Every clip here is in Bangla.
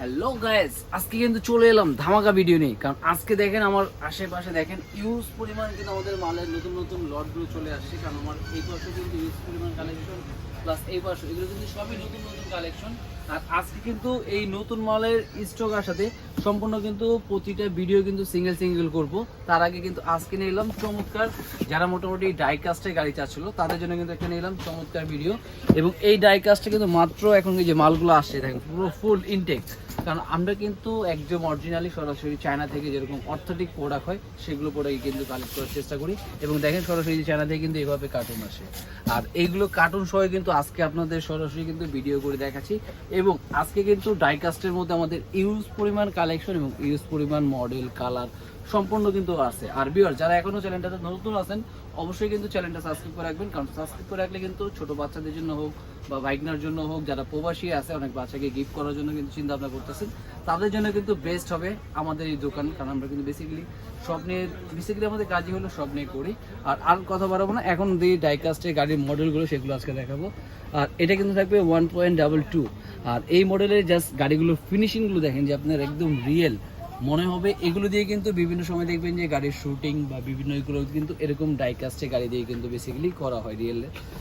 হ্যালো গাইস আজকে কিন্তু চলে এলাম ধামাকা ভিডিও নেই কারণ আজকে দেখেন আমার আশেপাশে দেখেন ইউজ পরিমাণ কিন্তু আমাদের মালের নতুন নতুন লটগুলো চলে আসছে। কারণ আমার এই বছর কিন্তু ইউজ পরিমাণ কালেকশন প্লাস এই পাশে, এগুলো কিন্তু সবই নতুন নতুন কালেকশন আর আজকে কিন্তু এই নতুন মালের স্টক আসাতে সম্পূর্ণ কিন্তু প্রতিটা ভিডিও কিন্তু সিঙ্গেল সিঙ্গেল করব। তার আগে কিন্তু আজকে নিয়ে এলাম চমৎকার, যারা মোটামুটি ডাইকাস্টে গাড়ি চাচ্ছিল, তাদের জন্য কিন্তু একটা নিয়ে এলাম চমৎকার ভিডিও এবং এই ডাইকাস্টে কিন্তু মাত্র এখন যে মালগুলো আসছে, দেখেন, পুরো ফুল ইনটেক কারণ আমরা কিন্তু একদম অরিজিনালি সরাসরি চায়না থেকে যেরকম অর্থোটিক প্রোডাক্ট হয়, সেগুলো প্রোডাক্ট কিন্তু কালেক্ট করার চেষ্টা করি। এবং দেখেন সরাসরি চায়না থেকে কিন্তু এইভাবে কার্টুন আসে। আর এইগুলো কার্টুন সহ কিন্তু আজকে আপনাদের সরাসরি কিন্তু ভিডিও করে দেখাচ্ছি। এবং আজকে কিন্তু ডাইকাস্টের মধ্যে আমাদের ইউজ পরিমাণ কালেকশন এবং ইউজ পরিমাণ মডেল কালার সম্পূর্ণ কিন্তু আছে। আর বিয়ার যারা এখনও চ্যানেলটাতে নতুন আছেন, অবশ্যই কিন্তু চ্যানেলটা সাবস্ক্রাইব করে রাখবেন। কারণ সাবস্ক্রাইব করে রাখলে কিন্তু ছোট বাচ্চাদের জন্য হোক বা বাইকনার জন্য হোক, যারা প্রবাসী আছে, অনেক বাচ্চাকে গিফট করার জন্য কিন্তু চিন্তা ভাবনা করতেছেন, তাদের জন্য কিন্তু বেস্ট হবে আমাদের এই দোকান। কারণ আমরা কিন্তু বেসিক্যালি সব নিয়ে বেসিক্যালি আমাদের কাজই হলো সব নিয়ে করি। আর আর কথা বাড়াবো না, এখন যে ডাইকাস্টের গাড়ির মডেলগুলো সেগুলো আজকে দেখাবো। আর এটা কিন্তু থাকবে ওয়ান পয়েন্ট ডাবল টু আর এই মডেলের জাস্ট গাড়িগুলোর ফিনিশিংগুলো দেখেন যে আপনার একদম রিয়েল মনে হবে এগুলো দিয়ে কিন্তু বিভিন্ন সময় দেখবেন যে গাড়ির শুটিং বা বিভিন্ন এগুলো কিন্তু এরকম ডাইকাস্টে গাড়ি দিয়ে কিন্তু বেসিক্যালি করা হয় রিয়েল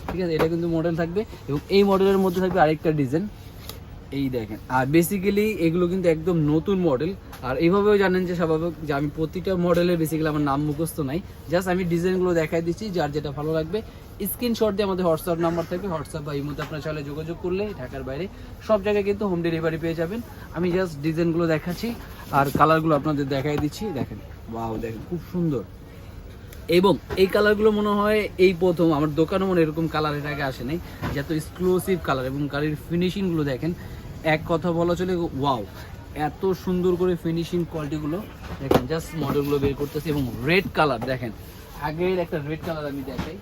ঠিক আছে? এটা কিন্তু মডেল থাকবে এবং এই মডেলের মধ্যে থাকবে আরেকটা ডিজাইন এই দেখেন। আর বেসিক্যালি এগুলো কিন্তু একদম নতুন মডেল আর এইভাবেও জানেন যে স্বাভাবিক যে আমি প্রতিটা মডেলের বেসিক্যালি আমার নাম মুখস্থ নাই। জাস্ট আমি ডিজাইনগুলো দেখাই দিচ্ছি, যার যেটা ভালো লাগবে। স্ক্রিনশট দিয়ে আমাদের হোয়াটসঅ্যাপ নাম্বার থাকবে। হোয়াটসঅ্যাপ বা ইমোতে আপনার চাইলে যোগাযোগ করলে ঢাকার বাইরে। সব জায়গায় কিন্তু হোম ডেলিভারি পেয়ে যাবেন। আমি জাস্ট ডিজাইনগুলো দেখাচ্ছি। আর কালারগুলো আপনাদের দেখাই দিচ্ছি, দেখেন। বাও দেখেন, খুব সুন্দর। এবং এই কালারগুলো মনে হয় এই প্রথম, আমার দোকানে মনে এরকম কালারের আগে আসে নাই যত এক্সক্লুসিভ কালার এবং গাড়ির ফিনিশিংগুলো দেখেন, এক কথা বলা চলে, ওয়াও, এত সুন্দর করে ফিনিশিং কোয়ালিটিগুলো দেখেন জাস্ট মডেলগুলো বের করতেছে এবং রেড কালার দেখেন। আগের একটা রেড কালার আমি দেখাই।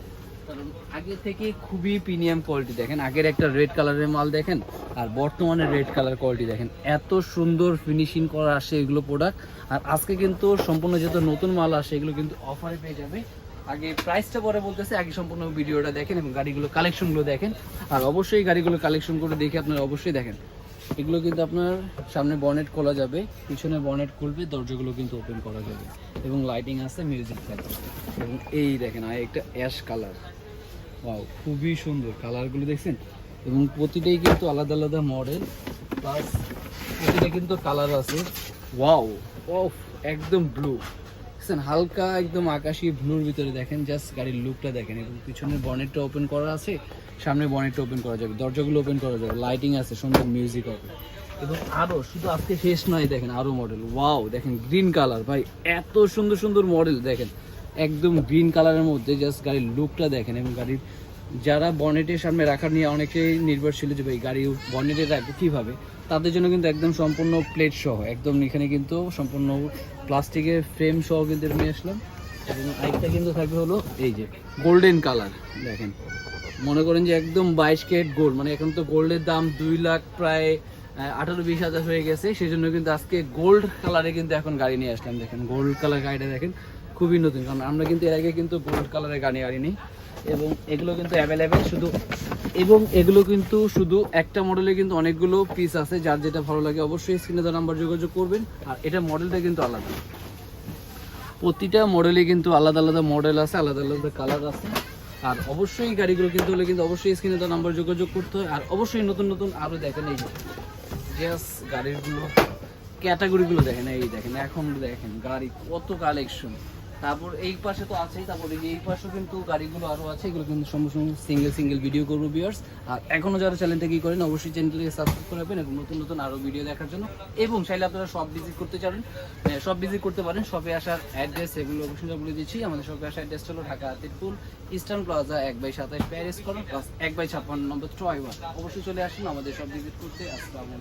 কারণ আগে থেকে খুবই প্রিমিয়াম কোয়ালিটি দেখেন। আগের একটা রেড কালারের মাল দেখেন, আর বর্তমানে রেড কালার কোয়ালিটি দেখেন। এত সুন্দর ফিনিশিং করা আসে এগুলো প্রোডাক্ট আর আজকে কিন্তু সম্পূর্ণ যেহেতু নতুন মাল আসে, এগুলো কিন্তু অফারে পেয়ে যাবে। আগে প্রাইসটা পরে বলতেছে, আগে সম্পূর্ণ ভিডিওটা দেখেন এবং গাড়িগুলো কালেকশনগুলো দেখেন। আর অবশ্যই গাড়িগুলো কালেকশন করে দেখে আপনারা অবশ্যই দেখেন। এগুলো কিন্তু আপনার সামনে বনেট খোলা যাবে, পিছনে বনেট খুলবে, দরজাগুলো কিন্তু ওপেন করা যাবে এবং লাইটিং আছে মিউজিক থাকবে। এবং এই দেখেন, আর একটা অ্যাশ কালার ওয়াও খুবই সুন্দর কালারগুলো দেখছেন? এবং প্রতিটাই কিন্তু আলাদা আলাদা মডেল প্লাস প্রতিটা কিন্তু কালার আছে। ওয়াও অফ একদম ব্লু দেখছেন, হালকা একদম আকাশি ব্লুর ভিতরে দেখেন জাস্ট গাড়ির লুকটা দেখেন, এবং পিছনের বনেটটা ওপেন করা আছে, সামনে বনেটটা ওপেন করা যাবে, দরজাগুলো ওপেন করা যাবে লাইটিং আছে, সুন্দর মিউজিক হবে। এবং আরও শুধু আজকে শেষ নয়, দেখেন আরও মডেল ওয়াও দেখেন গ্রিন কালার ভাই, এত সুন্দর সুন্দর মডেল দেখেন, একদম গ্রিন কালারের মধ্যে জাস্ট গাড়ির লুকটা দেখেন, এবং গাড়ির যারা বনেটের সামনে রাখার নিয়ে অনেকেই নির্ভরশীল যে ভাই গাড়ি বনেটে রাখবে কীভাবে, তাদের জন্য কিন্তু একদম সম্পূর্ণ প্লেট সহ, একদম এখানে কিন্তু সম্পূর্ণ প্লাস্টিকের ফ্রেম সহ কিন্তু নিয়ে আসলাম। এবং আরেকটা কিন্তু থাকবে হলো এই যে গোল্ডেন কালার দেখেন। মনে করেন যে একদম বাইশ কেট গোল্ড মানে এখন তো গোল্ডের দাম দুই লাখ প্রায় আঠারো বিশ হাজার হয়ে গেছে সেই জন্য কিন্তু আজকে গোল্ড কালারে কিন্তু এখন গাড়ি নিয়ে আসলাম, দেখেন। গোল্ড কালার গাড়িটা দেখেন, খুবই নতুন, কারণ আমরা কিন্তু এর আগে কিন্তু গোল্ড কালারের গাড়ি গাড়ি নিই এবং এগুলো কিন্তু অ্যাভেলেবেল শুধু এবং এগুলো কিন্তু শুধু একটা মডেলে কিন্তু অনেকগুলো পিস আছে, যার যেটা ভালো লাগে অবশ্যই স্ক্রিনে দেওয়া নাম্বার যোগাযোগ করবেন। আর এটা মডেলটা কিন্তু আলাদা। প্রতিটা মডেলে কিন্তু আলাদা আলাদা মডেল আছে, আলাদা আলাদা কালার আছে। আর অবশ্যই গাড়িগুলো কিন্তু হলে কিন্তু অবশ্যই স্ক্রিনে দেওয়া নাম্বার যোগাযোগ করতে হয়। আর অবশ্যই নতুন নতুন আরও দেখেন এই জাস গাড়িগুলো ক্যাটাগরিগুলো দেখেন, এই দেখেন, এখন দেখেন গাড়ি কত কালেকশন তারপর এই পাশে তো আছেই, তারপর এই পাশেও কিন্তু গাড়িগুলো আরও আছে, এগুলো কিন্তু সম্পূর্ণ সিঙ্গেল সিঙ্গেল ভিডিও করব বিয়ার্স আর এখনও যারা চ্যানেলটা কি করেন, অবশ্যই চ্যানেলটাকে সাবস্ক্রাইব করে রাখবেন এবং নতুন নতুন আরও ভিডিও দেখার জন্য। এবং চাইলে আপনারা সব ভিজিট করতে চান সব ভিজিট করতে পারেন শপে আসার অ্যাড্রেস এগুলো অবশ্যই বলে দিচ্ছি। আমাদের শপে আসার অ্যাড্রেস হলো ঢাকা তিরপুল ইস্টার্ন প্লাজা এক বাই সাতাশ প্যারিস করো প্লাস এক বাই ছাপ্পান্ন নম্বর টয় অবশ্যই চলে আসুন আমাদের সব ভিজিট করতে। আসসালামু